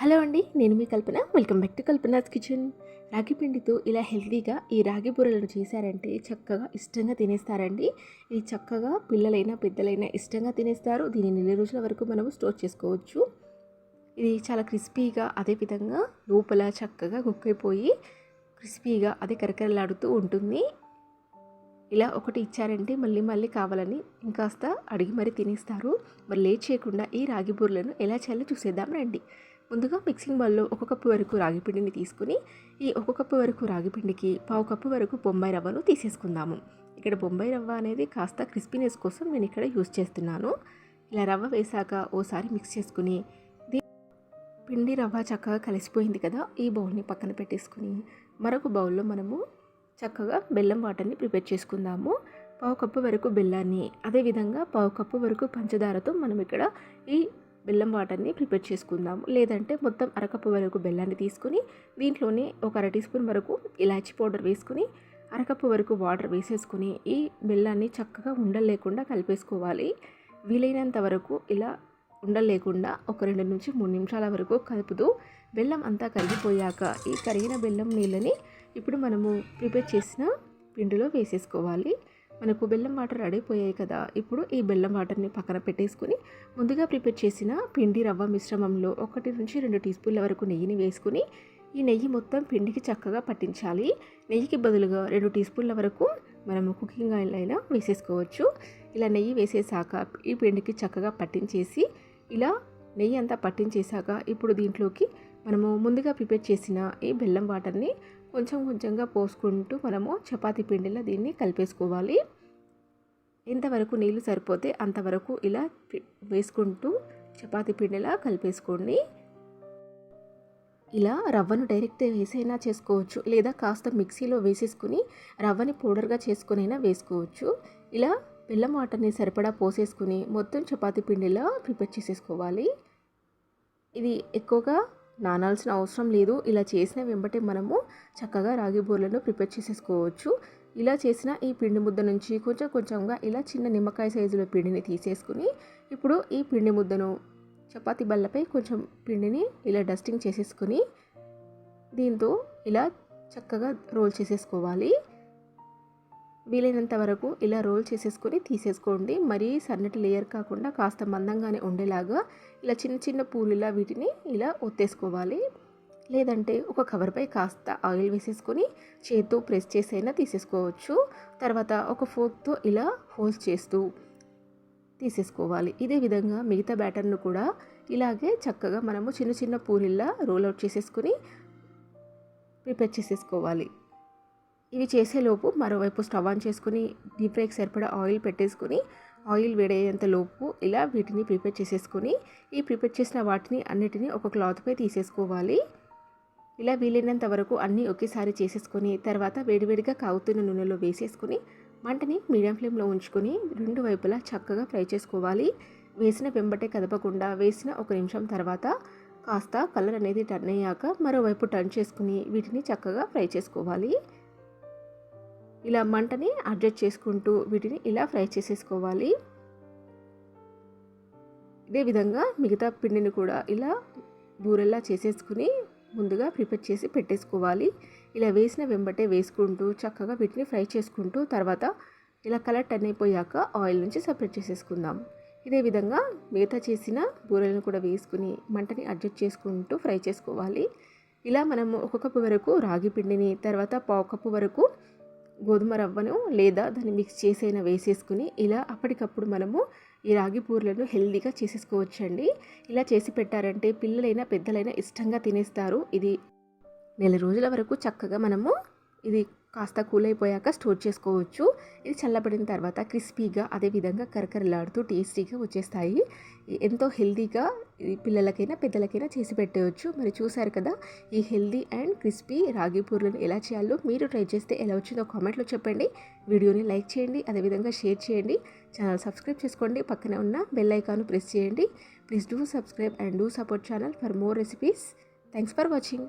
Hello అండి నేను మీ Kalpana. Welcome back to Kalpana's kitchen. రాగి పిండితో ఇలా హెల్తీగా ఈ రాగి బూరలను చేశారంటే చక్కగా ఇష్టంగా తినేస్తారండి. ఇది చక్కగా పిల్లలైనా పెద్దలైనా ఇష్టంగా తినేస్తారు. దీన్ని నెల రోజుల వరకు మనము స్టోర్ చేసుకోవచ్చు. ఇది చాలా క్రిస్పీగా అదేవిధంగా లోపల చక్కగా కుక్కైపోయి క్రిస్పీగా అదే కరకరలాడుతూ ఉంటుంది. ఇలా ఒకటి ఇచ్చారంటే మళ్ళీ మళ్ళీ కావాలని ఇంకాస్త అడిగి మరీ తినేస్తారు. మరి లేట్ చేయకుండా ఈ రాగి బూరలను ఎలా చేయాలో చూసేద్దాం రండి. ముందుగా మిక్సింగ్ బౌల్లో ఒక కప్పు వరకు రాగి పిండిని తీసుకుని ఈ ఒక కప్పు వరకు రాగి పిండికి పావు కప్పు వరకు బొంబాయి రవ్వను తీసేసుకుందాము. ఇక్కడ బొంబాయి రవ్వ అనేది కాస్త క్రిస్పీనెస్ కోసం నేను ఇక్కడ యూస్ చేస్తున్నాను. ఇలా రవ్వ వేసాక ఓసారి మిక్స్ చేసుకుని పిండి రవ్వ చక్కగా కలిసిపోయింది కదా ఈ బౌల్ని పక్కన పెట్టేసుకుని మరొక బౌల్లో మనము చక్కగా బెల్లం వాటర్ని ప్రిపేర్ చేసుకుందాము. పావు కప్పు వరకు బెల్లాన్ని అదేవిధంగా పావు కప్పు వరకు పంచదారతో మనం ఇక్కడ ఈ బెల్లం వాటర్ని ప్రిపేర్ చేసుకుందాము. లేదంటే మొత్తం అరకప్పు వరకు బెల్లాన్ని తీసుకుని దీంట్లోనే ఒక అర టీ స్పూన్ వరకు ఇలాచీ పౌడర్ వేసుకుని అరకప్పు వరకు వాటర్ వేసేసుకుని ఈ బెల్లాన్ని చక్కగా ఉండలేకుండా కలిపేసుకోవాలి. వీలైనంత వరకు ఇలా ఉండలేకుండా ఒక రెండు నుంచి మూడు నిమిషాల వరకు కలుపుతూ బెల్లం అంతా కరిగిపోయాక ఈ కరిగిన బెల్లం నీళ్ళని ఇప్పుడు మనము ప్రిపేర్ చేసిన పిండిలో వేసేసుకోవాలి. మనకు బెల్లం వాటర్ అడిగిపోయాయి కదా ఇప్పుడు ఈ బెల్లం వాటర్ని పక్కన పెట్టేసుకుని ముందుగా ప్రిపేర్ చేసిన పిండి రవ్వ మిశ్రమంలో ఒకటి నుంచి రెండు టీ స్పూన్ల వరకు నెయ్యిని వేసుకుని ఈ నెయ్యి మొత్తం పిండికి చక్కగా పట్టించాలి. నెయ్యికి బదులుగా రెండు టీ స్పూన్ల వరకు మనము కుకింగ్ ఆయిల్ అయినా వేసేసుకోవచ్చు. ఇలా నెయ్యి వేసేసాక ఈ పిండికి చక్కగా పట్టించేసి ఇలా నెయ్యి అంతా పట్టించేసాక ఇప్పుడు దీంట్లోకి మనము ముందుగా ప్రిపేర్ చేసిన ఈ బెల్లం వాటర్ని కొంచెం కొంచెంగా పోసుకుంటూ మనము చపాతీ పిండిలో దీన్ని కలిపేసుకోవాలి. ఎంతవరకు నీళ్ళు సరిపోతే అంతవరకు ఇలా వేసుకుంటూ చపాతీ పిండిలా కలిపేసుకోండి. ఇలా రవ్వను డైరెక్ట్ వేసైనా చేసుకోవచ్చు లేదా కాస్త మిక్సీలో వేసేసుకుని రవ్వని పౌడర్గా చేసుకునైనా వేసుకోవచ్చు. ఇలా బెల్లం వాటర్ని సరిపడా పోసేసుకుని మొత్తం చపాతీ పిండిలా ప్రిపేర్ చేసేసుకోవాలి. ఇది ఎక్కువగా నానాల్సిన అవసరం లేదు. ఇలా చేసిన వెంబటే మనము చక్కగా రాగి బూరలను ప్రిపేర్ చేసేసుకోవచ్చు. ఇలా చేసిన ఈ పిండి ముద్ద నుంచి కొంచెం కొంచెంగా ఇలా చిన్న నిమ్మకాయ సైజులో పిండిని తీసేసుకుని ఇప్పుడు ఈ పిండి ముద్దను చపాతి బల్లపై కొంచెం పిండిని ఇలా డస్టింగ్ చేసేసుకుని దీంతో ఇలా చక్కగా రోల్ చేసేసుకోవాలి. వీలైనంత వరకు ఇలా రోల్ చేసేసుకొని తీసేసుకోండి. మరీ సన్నటి లేయర్ కాకుండా కాస్త మందంగానే ఉండేలాగా ఇలా చిన్న చిన్న పూలులా వీటిని ఇలా ఒత్తేసుకోవాలి. లేదంటే ఒక కవర్పై కాస్త ఆయిల్ వేసేసుకొని చేత్తో ప్రెస్ చేసైనా తీసేసుకోవచ్చు. తర్వాత ఒక ఫోక్తో ఇలా హోల్స్ చేస్తూ తీసేసుకోవాలి. ఇదే విధంగా మిగతా బ్యాటర్ను కూడా ఇలాగే చక్కగా మనము చిన్న చిన్న పూరిల్లా రోల్ అవుట్ చేసేసుకొని ప్రిపేర్ చేసేసుకోవాలి. ఇవి చేసేలోపు మరోవైపు స్టవ్ ఆన్ చేసుకుని డీప్ ఫ్రైకి సరిపడా ఆయిల్ పెట్టేసుకుని ఆయిల్ వేడయ్యేంత లోపు ఇలా వీటిని ప్రిపేర్ చేసేసుకొని ఈ ప్రిపేర్ చేసిన వాటిని అన్నిటినీ ఒక క్లాత్పై తీసేసుకోవాలి. ఇలా వీలైనంత వరకు అన్నీ ఒకేసారి చేసేసుకొని తర్వాత వేడివేడిగా కాగుతున్న నూనెలో వేసేసుకుని మంటని మీడియం ఫ్లేమ్లో ఉంచుకొని రెండు వైపులా చక్కగా ఫ్రై చేసుకోవాలి. వేసిన వెంబటే కదపకుండా వేసిన ఒక నిమిషం తర్వాత కాస్త కలర్ అనేది టర్న్ అయ్యాక మరోవైపు టర్న్ చేసుకుని వీటిని చక్కగా ఫ్రై చేసుకోవాలి. ఇలా మంటని అడ్జస్ట్ చేసుకుంటూ వీటిని ఇలా ఫ్రై చేసేసుకోవాలి. ఇదే విధంగా మిగతా పిండిని కూడా ఇలా బూరెల్లా చేసేసుకుని ముందుగా ప్రిపేర్ చేసి పెట్టేసుకోవాలి. ఇలా వేసిన వెంబటే వేసుకుంటూ చక్కగా వీటిని ఫ్రై చేసుకుంటూ తర్వాత ఇలా కలర్ టర్న్ అయిపోయాక ఆయిల్ నుంచి సపరేట్ చేసేసుకుందాం. ఇదే విధంగా మిగతా చేసిన బూరెలను కూడా వేసుకుని మంటని అడ్జస్ట్ చేసుకుంటూ ఫ్రై చేసుకోవాలి. ఇలా మనము ఒక కప్పు వరకు రాగి పిండిని తర్వాత పావు కప్పు వరకు గోధుమ రవ్వను లేదా దాన్ని మిక్స్ చేసైనా వేసేసుకుని ఇలా అప్పటికప్పుడు మనము ఈ రాగి పూర్లను హెల్దీగా చేసేసుకోవచ్చండి. ఇలా చేసి పెట్టారంటే పిల్లలైనా పెద్దలైనా ఇష్టంగా తినేస్తారు. ఇది నెల రోజుల వరకు చక్కగా మనము ఇది కాస్త కూల్ అయిపోయాక స్టోర్ చేసుకోవచ్చు. ఇది చల్లబడిన తర్వాత క్రిస్పీగా అదేవిధంగా కరకరలాడుతూ టేస్టీగా వచ్చేస్తాయి. ఎంతో హెల్దీగా పిల్లలకైనా పెద్దలకైనా చేసి పెట్టవచ్చు. మరి చూసారు కదా ఈ హెల్దీ అండ్ క్రిస్పీ రాగి పూర్లను ఎలా చేయాలో మీరు ట్రై చేస్తే ఎలా వచ్చిందో కామెంట్లో చెప్పండి. వీడియోని లైక్ చేయండి అదేవిధంగా షేర్ చేయండి. ఛానల్ సబ్స్క్రైబ్ చేసుకోండి పక్కనే ఉన్న బెల్ ఐకాన్ ప్రెస్ చేయండి. Please do subscribe and do support channel for more recipes. Thanks for watching.